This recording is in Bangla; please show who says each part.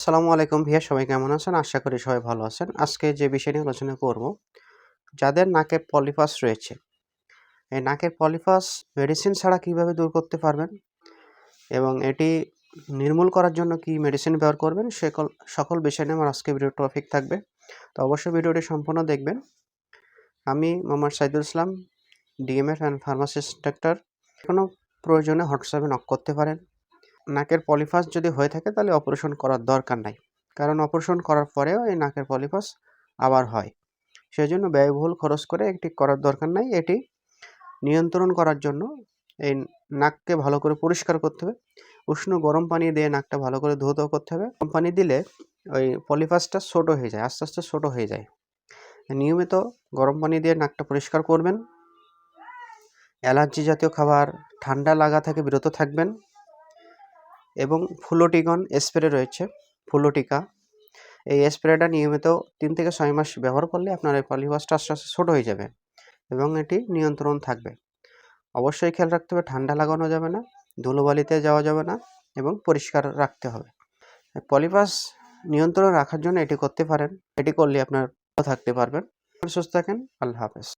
Speaker 1: আসসালামু আলাইকুম ভাইয়া, সবাই কেমন আছেন? আশা করি সবাই ভালো আছেন। আজকে যে বিষয় নিয়ে আলোচনা করব, যাদের নাকে পলিফাস রয়েছে, এই নাকের পলিফাস মেডিসিন ছাড়া কীভাবে দূর করতে পারবেন এবং এটি নির্মূল করার জন্য কি মেডিসিন ব্যবহার করবেন, সকল সকল বিষয় নিয়ে আমার আজকে ভিডিও টপিক থাকবে। তো অবশ্যই ভিডিওটি সম্পূর্ণ দেখবেন। আমি Mohammad Saidul Islam DMF and pharmacist doctor কোনো প্রয়োজনে হোয়াটসঅ্যাপে নক করতে পারেন। নাকের পলিপাস যদি হয়ে থাকে তাহলে অপারেশন করার দরকার নাই। কারণ অপারেশন করার পরেও এই নাকের পলিপাস আবার হয়। সেই জন্য ব্যয়বহুল খরচ করে একটি করার দরকার নাই। এটি নিয়ন্ত্রণ করার জন্য এই নাককে ভালো করে পরিষ্কার করতে হবে। উষ্ণ গরম পানি দিয়ে নাকটা ভালো করে ধৌত করতে হবে। গরম পানি দিলে ওই পলিপাসটা ছোটো হয়ে যায়, আস্তে আস্তে ছোটো হয়ে যায়। নিয়মিত গরম পানি দিয়ে নাকটা পরিষ্কার করবেন। অ্যালার্জি জাতীয় খাবার, ঠান্ডা লাগা থেকে বিরত থাকবেন। এবং ফুলোটিগন স্প্রে রয়েছে, ফুলোটিকা। এই স্প্রেটা নিয়মিত তিন থেকে ছয় মাস ব্যবহার করলে আপনার এই পলিপাসটা আস্তে আস্তে ছোটো হয়ে যাবে এবং এটি নিয়ন্ত্রণ থাকবে। অবশ্যই খেয়াল রাখতে হবে, ঠান্ডা লাগানো যাবে না, ধুলোবালিতে যাওয়া যাবে না এবং পরিষ্কার রাখতে হবে। পলিপাস নিয়ন্ত্রণ রাখার জন্য এটি করতে পারেন, এটি করলে আপনার থাকতে পারবেন। সুস্থ থাকেন, আল্লাহ হাফেজ।